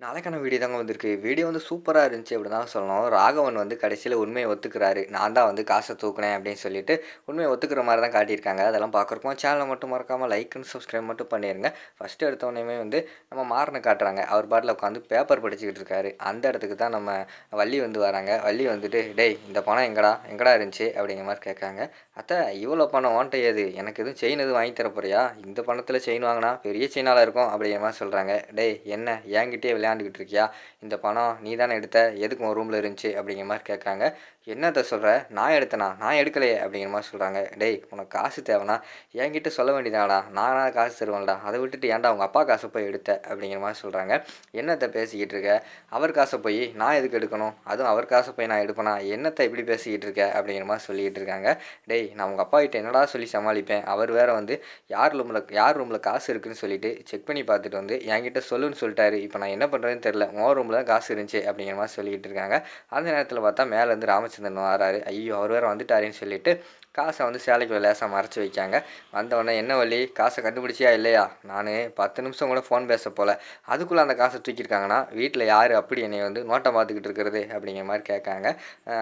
நாளைக்கான வீடியோ தாங்க வந்திருக்கு. வீடியோ வந்து சூப்பராக இருந்துச்சு அப்படி தான் சொல்லணும். ராகவன் வந்து கடைசியில் உண்மையை ஒத்துக்கிறாரு. நான் தான் வந்து காசை தூக்குனேன் அப்படின்னு சொல்லிட்டு, உண்மையை ஒத்துக்கிற மாதிரி தான் காட்டியிருக்காங்க. அதெல்லாம் பார்க்குறப்போ சேனல மட்டும் மறக்காமல் லைக் அண்ட் சப்ஸ்கிரைப் மட்டும் பண்ணிடுங்க ஃபர்ஸ்ட்டு எடுத்தவனையுமே வந்து நம்ம மாறன காட்டுறாங்க. அவர் பாட்டில் உட்காந்து பேப்பர் படிச்சுக்கிட்டு இருக்காரு. அந்த இடத்துக்கு தான் நம்ம வள்ளி வந்து வராங்க. வள்ளி வந்துட்டு, "டேய் இந்த பணம் எங்கடா? எங்கடா இருந்துச்சு?" அப்படிங்கிற மாதிரி கேட்காங்க. "அத்தை இவ்வளோ பணம் ஓன்ட்டை ஏது? எனக்கு எதுவும் செயின் எதுவும் வாங்கி தரப்போறியா போறியா? இந்த பணத்தில் செயின் வாங்கினா பெரிய செயினால இருக்கும்." அப்படிங்கிற மாதிரி சொல்கிறாங்க "டேய் என்ன என்கிட்டயே விளையாண்டுக்கிட்டு இருக்கியா? இந்த பணம் நீ தானே எடுத்த. எதுக்கு உன் ரூமில் இருந்துச்சு?" அப்படிங்கிற மாதிரி கேட்காங்க. என்னத்தை சொல்கிற நான் எடுத்தேனா? நான் எடுக்கலையே." அப்படிங்கிற மாதிரி சொல்கிறாங்க "டேய் உனக்கு காசு தேவைன்னா என்கிட்ட சொல்ல வேண்டியதாடா நானா காசு தருவேன்டா. அதை விட்டுட்டு ஏன்டா உங்கள் அப்பா காசை போய் எடுத்த?" அப்படிங்கிற மாதிரி சொல்கிறாங்க என்னத்தை பேசிக்கிட்டு இருக்க? அவர் காசை போய் நான் எதுக்கு எடுக்கணும்? அதுவும் அவர் காசை போய் நான் எடுப்பேனா? என்னத்தை இப்படி பேசிக்கிட்டு இருக்க?" அப்படிங்கிற மாதிரி சொல்லிக்கிட்டு இருக்காங்க. "டேய் நான் உங்க அப்பாகிட்ட என்னடா சொல்லி சமாளிப்பேன்? அவர் வேற வந்து யார் ரூமில் யார் ரூமில் காசு இருக்குன்னு சொல்லிட்டு செக் பண்ணி பார்த்துட்டு வந்து என்கிட்ட சொல்லுன்னு சொல்லிட்டாரு. இப்போ நான் என்ன பண்ணுறதுன்னு தெரியல. உன் ரூமில் தான் காசு இருந்துச்சு." அப்படிங்கிற மாதிரி சொல்லிக்கிட்டு இருக்காங்க. அந்த நேரத்தில் பார்த்தா மேலேருந்து ராமச்சந்திரன் வராரு. ஐயோ! அவர் வேறு வந்துட்டாருன்னு சொல்லிட்டு காசை வந்து சேலைக்குள்ள லேசாக மறைச்சி வைக்காங்க. வந்தவொடனே "என்ன வழி காசை கண்டுபிடிச்சியா இல்லையா? நானு 10 நிமிஷம் கூட ஃபோன் பேச போல. அதுக்குள்ளே அந்த காசை தூக்கியிருக்காங்கன்னா, வீட்டில் யார் அப்படி என்னை வந்து நோட்டம் பார்த்துக்கிட்டு இருக்கிறது?" அப்படிங்கிற மாதிரி கேட்காங்க.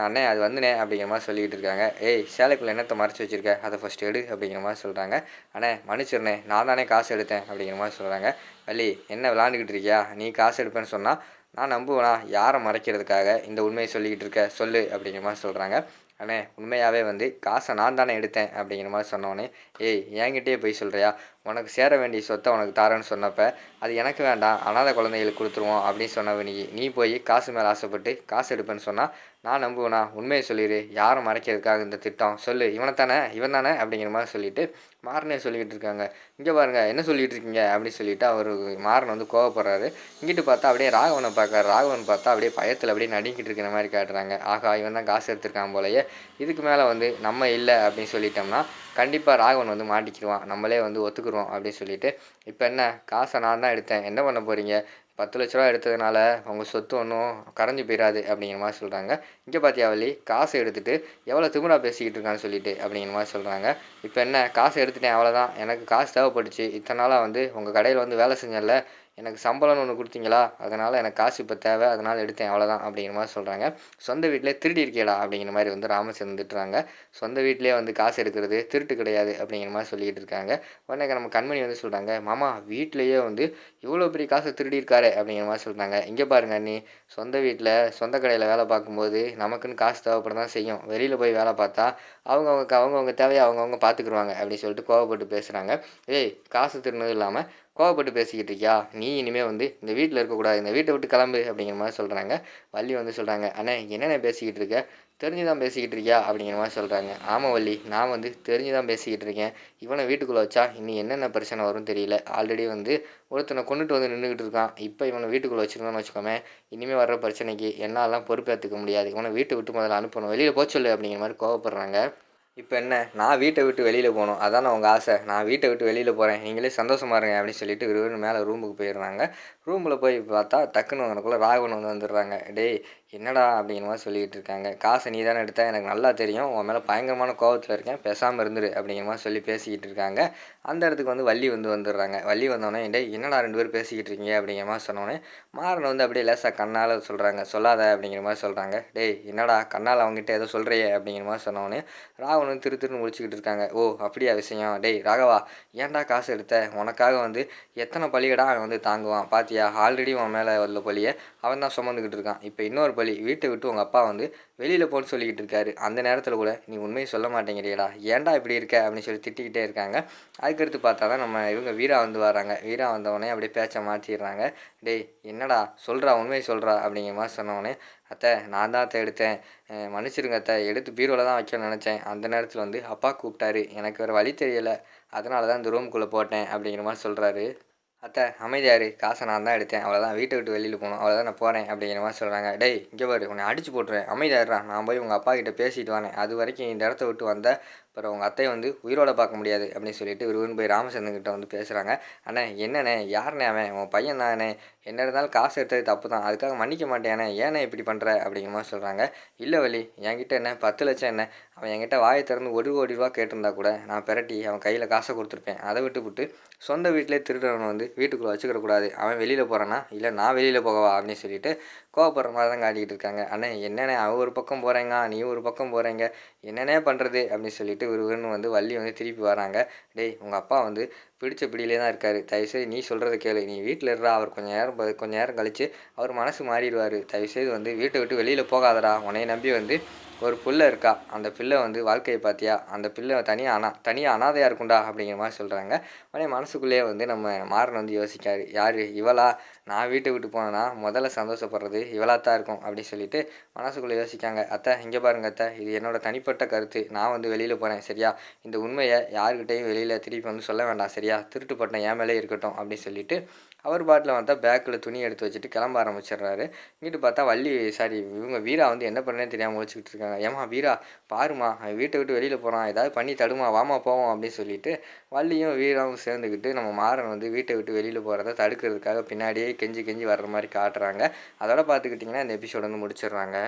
அண்ணே அது வந்துண்ணே." அப்படிங்கிற மாதிரி சொல்லிக்கிட்டு இருக்காங்க. "ஏய் சேலைக்குள்ளே என்னத்த மறைச்சி வச்சிருக்க? அதை ஃபஸ்ட் எடு." அப்படிங்கிற மாதிரி சொல்கிறாங்க "அண்ணே மன்னிச்சிருண்ணே. நான் தானே காசு எடுத்தேன்." அப்படிங்கிற மாதிரி சொல்கிறாங்க "வள்ளி என்ன விளாண்டுக்கிட்டு இருக்கியா? நீ காசு எடுப்பேன்னு சொன்னால் நான் நம்புவேனா? யாரை மறைக்கிறதுக்காக இந்த உண்மையை சொல்லிக்கிட்டு இருக்க? சொல்லு." அப்படிங்கிற மாதிரி சொல்கிறாங்க "அண்ணே உண்மையாகவே வந்து காசை நான் தானே எடுத்தேன்." அப்படிங்கிற மாதிரி சொன்னோன்னே "ஏய் என்கிட்டயே போய் சொல்கிறியா உனக்கு சேர வேண்டிய சொத்தை உனக்கு தாரேன்னு சொன்னப்போ அது எனக்கு வேண்டாம் அனாதை குழந்தைகளுக்கு கொடுத்துருவோம் அப்படின்னு சொன்னவ நீ. நீ போய் காசு மேலே ஆசைப்பட்டு காசு எடுப்பேன்னு சொன்னால் நான் நம்புவேனா? உண்மையை சொல்லிடு யாரும் மறைக்கிறதுக்காக இந்த திட்டம்? சொல்லு. இவனை தானே? இவன் தானே?" அப்படிங்கிற மாதிரி சொல்லிட்டு மாறனே சொல்லிக்கிட்டு இருக்காங்க. இங்கே பாருங்க என்ன சொல்லிகிட்டு இருக்கீங்க?" அப்படின்னு சொல்லிட்டு அவர் மாறன் வந்து கோவப்படுறாரு. இங்கிட்டு பார்த்தா அப்படியே ராகவனை பார்க்குறாரு. ராகவன் பார்த்தா அப்படியே பயத்தில் அப்படியே நடுங்கிட்டு இருக்கிற மாதிரி காட்டுறாங்க. ஆகா இவன் தான் காசு எடுத்திருக்கான் போலயே. இதுக்கு மேலே வந்து நம்ம இல்லை அப்படின்னு சொல்லிட்டோம்னா, கண்டிப்பாக ராகவன் வந்து மாட்டிக்கிடுவான் நம்மளே வந்து கொடுத்துருவோம் அப்படின்னு சொல்லிட்டு, இப்போ என்ன? காசை நான் தான் எடுத்தேன். என்ன பண்ண போகிறீங்க பத்து லட்ச ரூபா எடுத்ததுனால உங்கள் சொத்து ஒன்றும் கரைஞ்சு போயிடாது அப்படிங்கிற மாதிரி சொல்கிறாங்க இங்கே பார்த்தியா வள்ளி? காசு எடுத்துகிட்டு எவ்வளோ திமுறா பேசிக்கிட்டு இருக்கான்னு சொல்லிட்டு." அப்படிங்கிற மாதிரி சொல்கிறாங்க இப்போ என்ன? காசு எடுத்துட்டேன் அவ்வளோதான். எனக்கு காசு தேவைப்பட்டுச்சு. இத்தனை நாளாக வந்து உங்கள் கடையில் வந்து வேலை செஞ்சல எனக்கு சம்பளம்னு ஒன்று கொடுத்தீங்களா அதனால எனக்கு காசு இப்போ தேவை. அதனால் எடுத்தேன் அவ்வளோதான்." அப்படிங்கிற மாதிரி சொல்கிறாங்க "சொந்த வீட்டிலே திருடி இருக்கேடா அப்படிங்கிற மாதிரி வந்து ராமச்சந்திரன் திட்டுறாங்க. "சொந்த வீட்டிலே வந்து காசு எடுக்கிறது திருட்டு கிடையாது." அப்படிங்கிற மாதிரி சொல்லிக்கிட்டு இருக்காங்க. உடனே நம்ம கண்மணி வந்து சொல்கிறாங்க "மாமா வீட்லயே வந்து இவ்வளோ பெரிய காசு திருடி இருக்காரு அப்படிங்கிற மாதிரி சொல்கிறாங்க இங்கே பாருங்க நீ சொந்த வீட்டில் சொந்த கடையில் வேலை பார்க்கும்போது நமக்குன்னு காசு தேவைப்பட தான் செய்யும். வெளியில் போய் வேலை பார்த்தா அவங்கவுங்க அவங்கவுங்க தேவையை அவங்கவுங்க பார்த்துக்குருவாங்க." அப்படின்னு சொல்லிட்டு கோவப்பட்டு பேசுகிறாங்க "ஏய் காசு திருடினதும் இல்லாமல் கோவப்பட்டு பேசிக்கிட்டு இருக்கியா? நீ இனிமேல் வந்து இந்த வீட்டில் இருக்கக்கூடாது. இந்த வீட்டை விட்டு கிளம்பு." அப்படிங்கிற மாதிரி சொல்கிறாங்க வள்ளி வந்து சொல்கிறாங்க "அண்ணே என்னென்ன பேசிக்கிட்டு இருக்க? தெரிஞ்சு தான் பேசிக்கிட்டு இருக்கியா?" அப்படிங்கிற மாதிரி சொல்கிறாங்க ஆமாம் வள்ளி நான் வந்து தெரிஞ்சு தான் பேசிக்கிட்டு இருக்கேன். இவனை வீட்டுக்குள்ளே வச்சா இனி என்னென்ன பிரச்சனை வரும்னு தெரியல. ஆல்ரெடி வந்து ஒருத்தனை கொண்டுட்டு வந்து நின்றுக்கிட்டு இருக்கான். இப்போ இவனை வீட்டுக்குள்ளே வச்சுருந்தோன்னு வச்சுக்கோமே இனிமேல் வர்ற பிரச்சனைக்கு என்னாலாம் பொறுப்பேற்றுக்க முடியாது. இவனை வீட்டை விட்டு முதல்ல அனுப்பணும். வெளியில் போச்சொல்லு அப்படிங்கிற மாதிரி கோவப்படுறாங்க. இப்போ என்ன? நான் வீட்டை விட்டு வெளியில் போகணும் அதானே உங்கள் ஆசை? நான் வீட்டை விட்டு வெளியில் போகிறேன் நீங்களே சந்தோஷமா இருங்க." அப்படின்னு சொல்லிட்டு விறுவிறுன்னு மேலே ரூமுக்கு போயிடுறாங்க. ரூமில் போய் பார்த்தா டக்குன்னு அங்கனக்குள்ள ராகவன் வந்து வந்துடுறாங்க. "டேய் என்னடா?" அப்படிங்கிற மாதிரி சொல்லிக்கிட்டு இருக்காங்க. காசை நீ தானே எடுத்தால் எனக்கு நல்லா தெரியும். உன் மேலே பயங்கரமான கோபத்தில் இருக்கேன். பேசாமல் இருந்துரு." அப்படிங்கிற மாதிரி சொல்லி பேசிக்கிட்டு இருக்காங்க. அந்த இடத்துக்கு வந்து வள்ளி வந்து வந்துடுறாங்க. வள்ளி வந்தோடனே "டேய் என்னடா ரெண்டு பேரும் பேசிக்கிட்டு இருக்கீங்க?" அப்படிங்கிற மாதிரி சொன்னோடனே மாறன் வந்து அப்படியே லேசாக கண்ணால் சொல்கிறாங்க "சொல்லாத." அப்படிங்கிற மாதிரி சொல்கிறாங்க "டேய் என்னடா கண்ணால் அவங்ககிட்ட ஏதோ சொல்கிறே அப்படிங்கிற மாதிரி சொன்னோடனே ராகவன் வந்து திரு திருன்னு முடிச்சுக்கிட்டு இருக்காங்க. "ஓ அப்படியா விஷயம்? டேய் ராகவா ஏன்டா காசு எடுத்த? உனக்காக வந்து எத்தனை பழியடா அவன் வந்து தாங்குவான் பார்த்தியா? ஆல்ரெடி உன் மேலே உள்ள பழிய அவன் தான் சுமந்துக்கிட்டு இருக்கான். இப்போ இன்னொரு பழி. வீட்டை விட்டு உங்கள் அப்பா வந்து வெளியில் போன்னு சொல்லிக்கிட்டு இருக்காரு. அந்த நேரத்தில் கூட நீ உண்மையை சொல்ல மாட்டேங்கிறியடா ஏன்டா இப்படி இருக்க?" அப்படின்னு சொல்லி திட்டிக்கிட்டே இருக்காங்க. அதுக்கடுத்து பார்த்தா தான் நம்ம இவங்க வீரா வந்து வராங்க. வீரா வந்தவொடனே அப்படியே பேச்ச மாற்றிடுறாங்க "டேய் என்னடா? சொல்கிறா உண்மையை சொல்கிறா அப்படிங்கிற மாதிரி சொன்னோடனே "அத்தை நான் தான் அத்தை எடுத்தேன். அ அத்தை. எடுத்து பீரோவில் தான் வைக்கணும்னு நினச்சேன் அந்த நேரத்தில் வந்து அப்பா கூப்பிட்டாரு. எனக்கு வேறு வழி தெரியலை அதனால தான் இந்த ரூம்குள்ளே போட்டேன்." அப்படிங்கிற மாதிரி சொல்கிறாரு "அத்தை அமைதியாரு காசை நான் தான் எடுத்தேன். அவ்வளோதான். வீட்டை விட்டு வெளியில் போகணும் அவ்வளோதான் நான் போகிறேன் அப்படிங்கிற மாதிரி சொல்கிறாங்க "டேய் இங்கே பாரு உன்னை அடிச்சு போட்டுருவேன். அமைதியா நான் போய் உங்கள் அப்பா கிட்ட பேசிட்டு வரேன். அதுவரைக்கும் இந்த இடத்த விட்டு வந்த அப்புறம் உங்கள் அத்தை வந்து உயிரோட பார்க்க முடியாது அப்படின்னு சொல்லிட்டு விருவன் போய் ராமச்சந்திரன்கிட்ட வந்து பேசுகிறாங்க அண்ணே என்னண்ணே யாருண்ணே அவன்? உன் பையன் தானே? என்ன இருந்தாலும் காசு எடுத்தது தப்பு தான். அதுக்காக மன்னிக்க மாட்டேனே ஏண்ணே இப்படி பண்ணுற அப்படிங்கிற மாதிரி சொல்கிறாங்க இல்லை வழி என்கிட்ட என்ன? பத்து லட்சம் என்ன? அவன் என்கிட்ட வாயை திறந்து ஒரு கோடி ரூபா கேட்டிருந்தா கூட நான் பிரட்டி அவன் கையில் காசை கொடுத்துருப்பேன். அதை விட்டு விட்டு சொந்த வீட்டிலே திருடுறவன் வந்து வீட்டுக்குள்ளே வச்சுக்கிடக்கூடாது அவன் வெளியில் போகிறானா இல்லை நான் வெளியில் போகவா? அப்படின்னு சொல்லிட்டு கோவப்படுற மாதிரி தான் காட்டிக்கிட்டு இருக்காங்க. அண்ணே என்னண்ணே அவன் ஒரு பக்கம் போகிறேங்க நீ ஒரு பக்கம் போகிறீங்க என்னண்ணே பண்ணுறது அப்படின்னு சொல்லிட்டு விறுவிறுன்னு வந்து வள்ளி வந்து திருப்பி வராங்க. டேய் உங்கள் அப்பா வந்து பிடிச்ச பிடியிலே தான் இருக்கார். தயவுசெய்து நீ சொல்கிறத கேளு. நீ வீட்டில் இருறா அவர் கொஞ்சம் நேரம் கொஞ்சம் கொஞ்ச நேரம் கழித்து அவர் மனசு மாறிடுவார். தயவுசெய்து வந்து வீட்டை விட்டு வெளியில் போகாதடா. உன்னைய நம்பி வந்து ஒரு பிள்ளை இருக்கா? அந்த பிள்ளை வந்து வாழ்க்கையை பார்த்தியா? அந்த பிள்ளை தனியாக அனா தனியாக அனாதையாக இருக்கும்டா அப்படிங்கிற மாதிரி சொல்கிறாங்க உடனே மனசுக்குள்ளேயே வந்து நம்ம மாறன் வந்து யோசிக்காரு. யார்? இவளா? நான் வீட்டை விட்டு போனேன்னா முதல்ல சந்தோஷப்படுறது இவளாக தான் இருக்கும் அப்படின்னு சொல்லிட்டு மனசுக்குள்ளே யோசிக்காங்க. அத்தை இங்கே பாருங்க அத்தை. இது என்னோட தனிப்பட்ட கருத்து. நான் வந்து வெளியில் போகிறேன் சரியா? இந்த உண்மையை யாருக்கிட்டையும் வெளியில் திருப்பி வந்து சொல்ல வேண்டாம். சரியா? திருட்டு பட்டம் என் மேலே இருக்கட்டும் அப்படின்னு சொல்லிட்டு அவர் பாட்டில் வந்தால் பேக்கில் துணி எடுத்து வச்சுட்டு கிளம்ப ஆரம்பிச்சிடுறாரு. இங்கிட்டு பார்த்தா வள்ளி சாரி இவங்க வீரா வந்து என்ன பண்ணேன்னு தெரியாமல் முடிச்சுக்கிட்டு இருக்காங்க. ஏமா வீரா பாருமா அவன் வீட்டை விட்டு வெளியில் போகிறான் ஏதாவது பண்ணி தடுமா வாமா போவோம் அப்படின்னு சொல்லிட்டு வள்ளியும் வீராவும் சேர்ந்துக்கிட்டு நம்ம மாறன் வந்து வீட்டை விட்டு வெளியில் போகிறத தடுக்கிறதுக்காக பின்னாடியே கெஞ்சி கெஞ்சி வர்ற மாதிரி காட்டுறாங்க. அதோட பார்த்துக்கிட்டிங்கன்னா இந்த எபிசோட் வந்து முடிச்சிடுறாங்க.